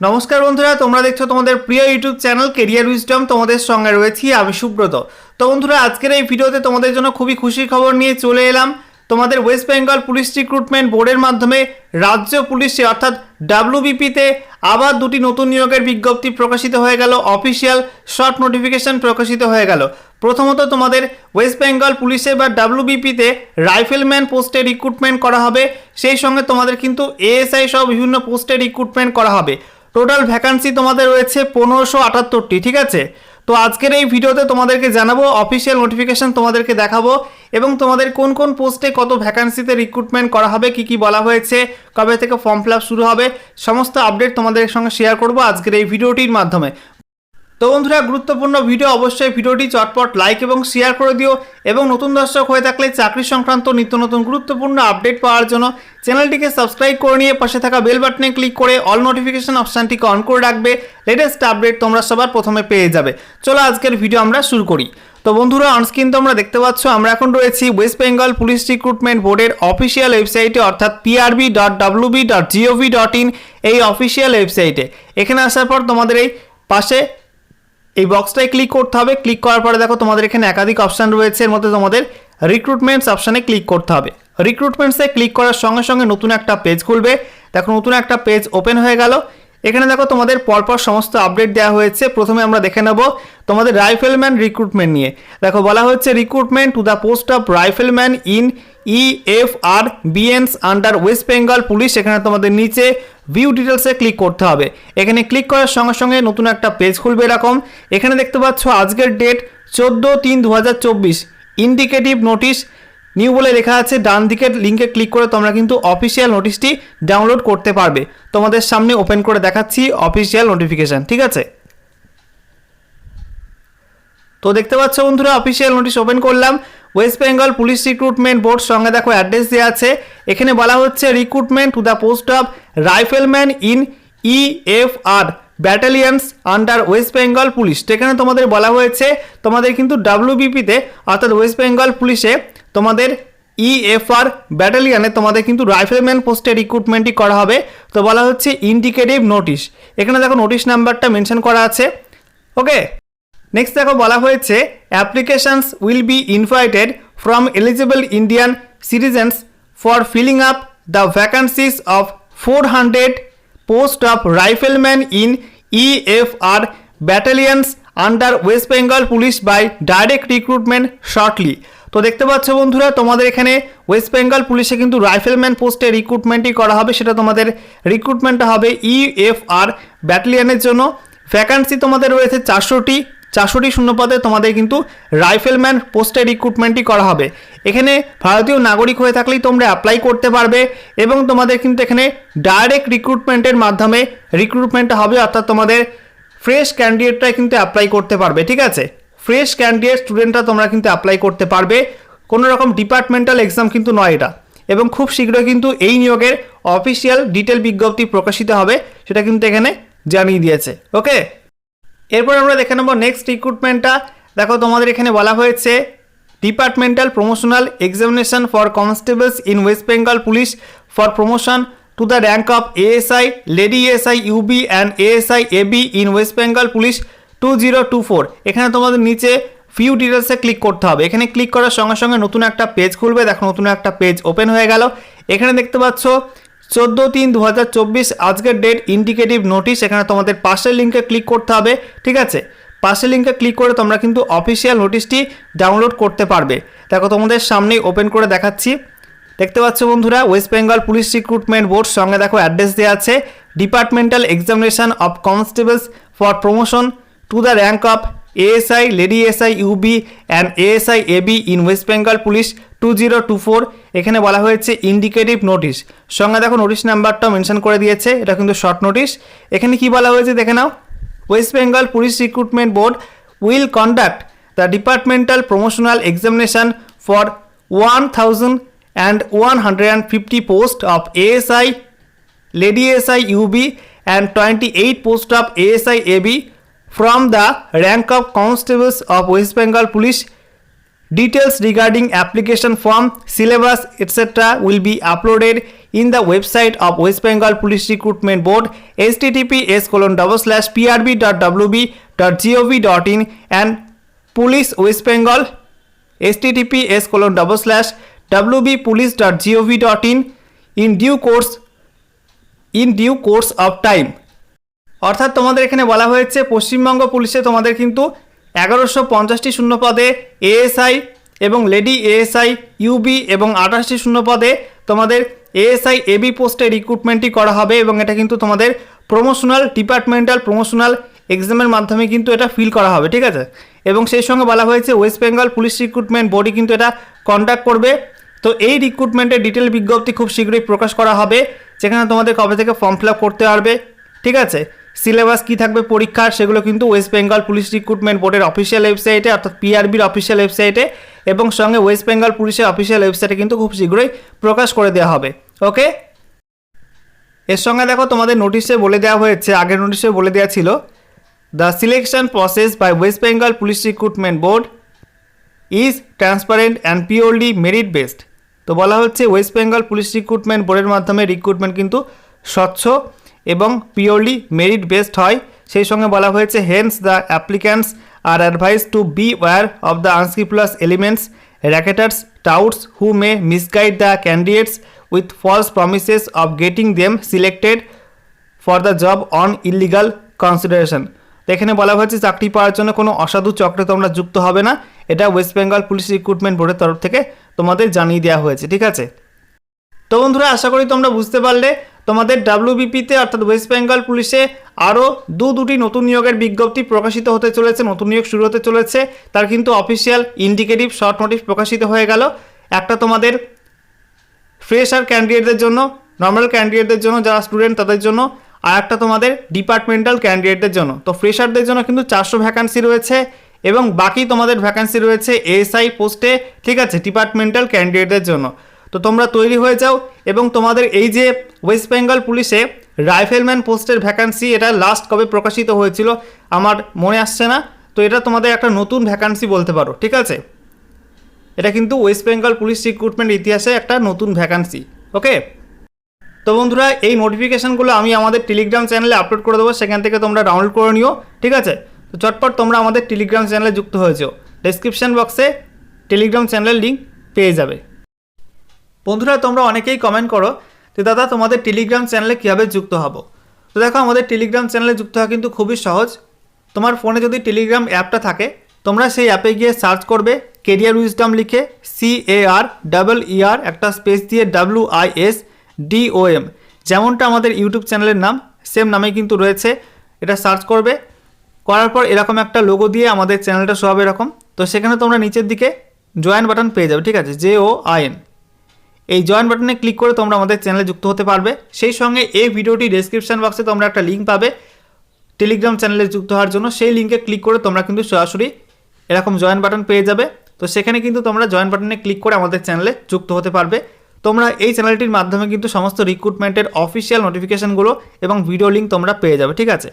নমস্কার বন্ধুরা, তোমরা দেখছ তোমাদের প্রিয় ইউটিউব চ্যানেল কেরিয়ার উইজডম তোমাদের সঙ্গে রয়েছি আমি সুব্রত। তো বন্ধুরা, আজকের এই ভিডিওতে তোমাদের জন্য খুবই খুশির খবর নিয়ে চলে এলাম। তোমাদের ওয়েস্ট বেঙ্গল পুলিশ রিক্রুটমেন্ট বোর্ডের মাধ্যমে রাজ্য পুলিশে অর্থাৎ ডাব্লিউবিপিতে আবার দুটি নতুন নিয়োগের বিজ্ঞপ্তি প্রকাশিত হয়ে গেল অফিসিয়াল শর্ট নোটিফিকেশন প্রকাশিত হয়ে গেল। প্রথমত তোমাদের ওয়েস্ট বেঙ্গল পুলিশে বা ডাব্লিউবিপিতে রাইফেলম্যান পোস্টে রিক্রুটমেন্ট করা হবে। সেই সঙ্গে তোমাদের কিন্তু এএসআই সহ বিভিন্ন পোস্টে রিক্রুটমেন্ট করা হবে। টোটাল ভ্যাকান্সি তোমাদের রয়েছে পনেরোশো আটাত্তরটি, ঠিক আছে? তো আজকের এই ভিডিওতে তোমাদেরকে জানাব অফিসিয়াল নোটিফিকেশান তোমাদেরকে দেখাবো এবং তোমাদের কোন কোন পোস্টে কত ভ্যাকান্সিতে রিক্রুটমেন্ট করা হবে, কি কি বলা হয়েছে, কবে থেকে ফর্ম ফিল শুরু হবে, সমস্ত আপডেট তোমাদের সঙ্গে শেয়ার করব আজকের এই ভিডিওটির মাধ্যমে। তো বন্ধুরা, গুরুত্বপূর্ণ ভিডিও অবশ্যই ভিডিওটি চটপট লাইক এবং শেয়ার করে দিও এবং নতুন দর্শক হয়ে থাকলে চাকরি সংক্রান্ত নিত্য নতুন গুরুত্বপূর্ণ আপডেট পাওয়ার জন্য চ্যানেলটিকে সাবস্ক্রাইব করে নিয়ে পাশে থাকা বেল বাটনে ক্লিক করে অল নোটিফিকেশন অপশানটিকে অন করে রাখবে। লেটেস্ট আপডেট তোমরা সবার প্রথমে পেয়ে যাবে। চলো আজকের ভিডিও আমরা শুরু করি। তো বন্ধুরা অনস্ক্রিন তোমরা দেখতে পাচ্ছ, আমরা এখন রয়েছি ওয়েস্ট বেঙ্গল পুলিশ রিক্রুটমেন্ট বোর্ডের অফিসিয়াল ওয়েবসাইটে অর্থাৎ PRB dot WB dot GOV dot in এই অফিসিয়াল ওয়েবসাইটে এখানে আসার পর তোমাদের এই পাশে এই বক্সটায় ক্লিক করতে হবে। ক্লিক করার পরে দেখো তোমাদের এখানে একাধিক অপশান রয়েছে। এর মধ্যে তোমাদের রিক্রুটমেন্টস অপশানে ক্লিক করতে হবে। রিক্রুটমেন্টসে ক্লিক করার সঙ্গে সঙ্গে নতুন একটা পেজ খুলবে। দেখো নতুন একটা পেজ ওপেন হয়ে গেল। এখানে দেখো তোমাদের পরপর সমস্ত আপডেট দেওয়া হয়েছে। প্রথমে আমরা দেখে নেব তোমাদের রাইফেলম্যান রিক্রুটমেন্ট নিয়ে। দেখো বলা হচ্ছে recruitment to the post of rifleman in E F R বিএনস under West Bengal police এখানে তোমাদের নিচে ভিউ ডিটেলসে ক্লিক করতে হবে। এখানে ক্লিক করার সঙ্গে সঙ্গে নতুন একটা পেজ খুলবে এরকম। এখানে দেখতে পাচ্ছ আজকের ডেট চোদ্দ তিন দু ইন্ডিকেটিভ নোটিশ নিউ বলে লেখা আছে, ডান দিকের লিঙ্কে ক্লিক করে তোমরা কিন্তু অফিসিয়াল নোটিশটি ডাউনলোড করতে পারবে। তোমাদের সামনে ওপেন করে দেখাচ্ছি অফিসিয়াল নোটিফিকেশান ঠিক আছে? তো দেখতে পাচ্ছ বন্ধুরা অফিসিয়াল নোটিশ ওপেন করলাম। West Bengal police recruitment board সঙ্গে দেখো অ্যাড্রেস দেওয়া আছে। এখানে বলা হচ্ছে recruitment to the post of rifleman in E F R battalions under West Bengal police এখানে তোমাদের বলা হয়েছে, তোমাদের কিন্তু ডাব্লিউবিপিতে অর্থাৎ ওয়েস্ট বেঙ্গল পুলিশে তোমাদের ইএফআর ব্যাটালিয়ানে তোমাদের কিন্তু রাইফেলম্যান পোস্টে রিক্রুটমেন্টই করা হবে। তো বলা হচ্ছে ইন্ডিকেটিভ নোটিশ এখানে দেখো নোটিশ নাম্বারটা মেনশন করা আছে। ওকে নেক্সট দেখো বলা হয়েছে applications will be invited from eligible Indian citizens for filling up the vacancies of four hundred post of rifleman in EFR battalions under West Bengal police by direct recruitment shortly তো দেখতে পাচ্ছ বন্ধুরা, তোমাদের এখানে West Bengal পুলিশে কিন্তু rifleman পোস্টে রিক্রুটমেন্টই করা হবে। সেটা তোমাদের রিক্রুটমেন্টটা হবে ইএফআর ব্যাটালিয়ানের জন্য। ভ্যাকান্সি তোমাদের রয়েছে চারশোটি। চারশোটি শূন্যপদে তোমাদের কিন্তু রাইফেলম্যান পোস্টে রিক্রুটমেন্টই করা হবে। এখানে ভারতীয় নাগরিক হয়ে থাকলেই তোমরা অ্যাপ্লাই করতে পারবে এবং তোমাদের কিন্তু এখানে ডাইরেক্ট রিক্রুটমেন্টের মাধ্যমে রিক্রুটমেন্টটা হবে। অর্থাৎ তোমাদের ফ্রেশ ক্যান্ডিডেটরাই কিন্তু অ্যাপ্লাই করতে পারবে। ঠিক আছে? ফ্রেশ ক্যান্ডিডেট স্টুডেন্টরা তোমরা কিন্তু অ্যাপ্লাই করতে পারবে। কোনো রকম ডিপার্টমেন্টাল এক্সাম কিন্তু নয় এটা। এবং খুব শীঘ্রই কিন্তু এই নিয়োগের অফিসিয়াল ডিটেল বিজ্ঞপ্তি প্রকাশিত হবে, সেটা কিন্তু এখানে জানিয়ে দিয়েছে। ওকে এরপর আমরা দেখে নেব নেক্সট রিক্রুটমেন্টটা দেখো, তোমাদের এখানে বলা হয়েছে departmental promotional examination for constables in West Bengal police for promotion to the rank of ASI lady SI UB and ASI AB in West Bengal police two zero two four এখানে তোমাদের নিচে few ডিটেলসে click করতে হবে। এখানে click করার সঙ্গে সঙ্গে নতুন একটা পেজ খুলবে। দেখো, নতুন একটা পেজ ওপেন হয়ে গেল। এখানে দেখতে পাচ্ছ, চোদ্দ তিন দু আজকের ডেট ইন্ডিকেটিভ নোটিশ এখানে তোমাদের পাশের লিঙ্কে ক্লিক করতে হবে, ঠিক আছে? পাশের লিঙ্কে ক্লিক করে তোমরা কিন্তু অফিসিয়াল নোটিশটি ডাউনলোড করতে পারবে। দেখো, তোমাদের সামনেই ওপেন করে দেখাচ্ছি। দেখতে পাচ্ছ বন্ধুরা West Bengal police recruitment board সঙ্গে দেখো অ্যাড্রেস দেওয়া আছে। Departmental examination of constables for promotion to the rank of ASI lady SI UB and ASI AB in West Bengal police two zero two four এখানে বলা হয়েছে indicative notice সঙ্গে দেখো notice নাম্বারটাও mention করে দিয়েছে। এটা কিন্তু শর্ট নোটিশ এখানে কি বলা হয়েছে দেখে নাও। West Bengal police recruitment board will conduct the departmental promotional examination for one thousand and one hundred and fifty post of ASI Lady ASI UB and 28 post of ASI AB from the rank of constables of West Bengal Police. Details regarding application form, syllabus, etc. will be uploaded in the website of West Bengal Police Recruitment Board https colon double slash prb.wb.gov.in and Police West Bengal https colon double slash wbpolice.gov.in in due course in due course of time অর্থাৎ তোমাদের এখানে বলা হয়েছে, পশ্চিমবঙ্গ পুলিশে তোমাদের কিন্তু এগারোশো পঞ্চাশটি শূন্য পদে এএসআই এবং লেডি এএসআই, ইউবি এবং আঠাশটি শূন্য পদে তোমাদের এএসআই, এবি পোস্টে রিক্রুটমেন্টই করা হবে এবং এটা কিন্তু তোমাদের প্রমোশনাল ডিপার্টমেন্টাল প্রমোশনাল এক্সামের মাধ্যমে কিন্তু এটা ফিল করা হবে, ঠিক আছে? এবং সেই সঙ্গে বলা হয়েছে West Bengal police recruitment body কিন্তু এটা কন্ডাক্ট করবে। তো এই রিক্রুটমেন্টের ডিটেল বিজ্ঞপ্তি খুব শীঘ্রই প্রকাশ করা হবে, যেখানে তোমাদের কবে থেকে ফর্ম ফিল করতে পারবে, ঠিক আছে? সিলেবাস কী থাকবে, পরীক্ষার, সেগুলো কিন্তু ওয়েস্ট বেঙ্গল পুলিশ রিক্রুটমেন্ট বোর্ডের অফিসিয়াল ওয়েবসাইটে অর্থাৎ পিআরবির অফিসিয়াল ওয়েবসাইটে এবং সঙ্গে ওয়েস্ট বেঙ্গল পুলিশের অফিসিয়াল ওয়েবসাইটে কিন্তু খুব শীঘ্রই প্রকাশ করে দেওয়া হবে। ওকে এর সঙ্গে দেখো তোমাদের নোটিশে বলে দেওয়া হয়েছে, আগের নোটিশে বলে দেওয়া ছিল the selection process by West Bengal police recruitment board is transparent and purely merit based তো বলা হচ্ছে ওয়েস্ট বেঙ্গল পুলিশ রিক্রুটমেন্ট বোর্ডের মাধ্যমে রিক্রুটমেন্ট কিন্তু স্বচ্ছ এবং পিওরলি মেরিট বেসড হয়। সেই সঙ্গে বলা হয়েছে hence the applicants are advise to beware of the unscrupulous elements racketeers touts who may misguide the candidates with false promises of getting them selected for the job on illegal consideration তো এখানে বলা হয়েছে, চাকরি পাওয়ার জন্য কোনো অসাধু চক্রে তোমরা যুক্ত হবে না। এটা ওয়েস্ট বেঙ্গল পুলিশ রিক্রুটমেন্ট বোর্ডের তরফ থেকে তোমাদের জানিয়ে দেওয়া হয়েছে, ঠিক আছে? তো বন্ধুরা, আশা করি তোমরা বুঝতে পারলে তোমাদের ডাব্লিউবিপিতে অর্থাৎ ওয়েস্ট বেঙ্গল পুলিশে আরও দু দুটি নতুন নিয়োগের বিজ্ঞপ্তি প্রকাশিত হতে চলেছে, নতুন নিয়োগ শুরু হতে চলেছে। তার কিন্তু অফিসিয়াল ইন্ডিকেটিভ শর্ট নোটিশ প্রকাশিত হয়ে গেল। একটা তোমাদের ফ্রেশার ক্যান্ডিডেটদের জন্য নর্মাল ক্যান্ডিডেটদের জন্য, যারা স্টুডেন্ট তাদের জন্য, আর একটা তোমাদের ডিপার্টমেন্টাল ক্যান্ডিডেটদের জন্য। তো ফ্রেশারদের জন্য কিন্তু চারশো ভ্যাকান্সি রয়েছে এবং বাকি তোমাদের ভ্যাকান্সি রয়েছে এএসআই পোস্টে ঠিক আছে ডিপার্টমেন্টাল ক্যান্ডিডেটদের জন্য। তো তোমরা তৈরি হয়ে যাও এবং তোমাদের এই যে ওয়েস্ট বেঙ্গল পুলিশে রাইফেলম্যান পোস্টের ভ্যাকান্সি এটা লাস্ট কবে প্রকাশিত হয়েছিল আমার মনে আসছে না। তো এটা তোমাদের একটা নতুন ভ্যাকান্সি বলতে পারো, ঠিক আছে? এটা কিন্তু ওয়েস্ট বেঙ্গল পুলিশ রিক্রুটমেন্ট ইতিহাসে একটা নতুন ভ্যাকান্সি ওকে তো বন্ধুরা, এই নোটিফিকেশানগুলো আমি আমাদের টেলিগ্রাম চ্যানেলে আপলোড করে দেবো, সেখান থেকে তোমরা ডাউনলোড করে নিও, ঠিক আছে? তো চটপট তোমরা আমাদের টেলিগ্রাম চ্যানেলে যুক্ত হয়েছো। ডেসক্রিপশন বক্সে টেলিগ্রাম চ্যানেলের লিঙ্ক পেয়ে যাবে। বন্ধুরা, তোমরা অনেকেই কমেন্ট করো যে দাদা, তোমাদের টেলিগ্রাম চ্যানেলে কীভাবে যুক্ত হব? তো দেখো, আমাদের টেলিগ্রাম চ্যানেলে যুক্ত হওয়া কিন্তু খুবই সহজ। তোমার ফোনে যদি টেলিগ্রাম অ্যাপটা থাকে, তোমরা সেই অ্যাপে গিয়ে সার্চ করবে কেরিয়ার উইজডম লিখে C A R double E R একটা স্পেস দিয়ে W I S D O M যেমনটা আমাদের ইউটিউব চ্যানেলের নাম সেম নামে কিন্তু রয়েছে। এটা সার্চ করবে। করার পর এরকম একটা লোগো দিয়ে আমাদের চ্যানেলটা সব এরকম। তো সেখানে তোমরা নিচের দিকে জয়েন বাটন পেয়ে যাবে, ঠিক আছে? জে ও আই এন এই জয়েন বাটনে ক্লিক করে তোমরা আমাদের চ্যানেলে যুক্ত হতে পারবে। সেই সঙ্গে এই ভিডিওটি ডেসক্রিপশন বক্সে তোমরা একটা লিঙ্ক পাবে। টেলিগ্রাম চ্যানেলে যুক্ত হওয়ার জন্য সেই লিঙ্কে ক্লিক করে তোমরা কিন্তু সরাসরি এরকম জয়েন বাটন পেয়ে যাবে। তো সেখানে কিন্তু তোমরা জয়েন বাটনে ক্লিক করে আমাদের চ্যানেলে যুক্ত হতে পারবে। তোমরা এই চ্যানেলটির মাধ্যমে কিন্তু সমস্ত রিক্রুটমেন্টের অফিসিয়াল নোটিফিকেশনগুলো এবং ভিডিও লিঙ্ক তোমরা পেয়ে যাবে, ঠিক আছে?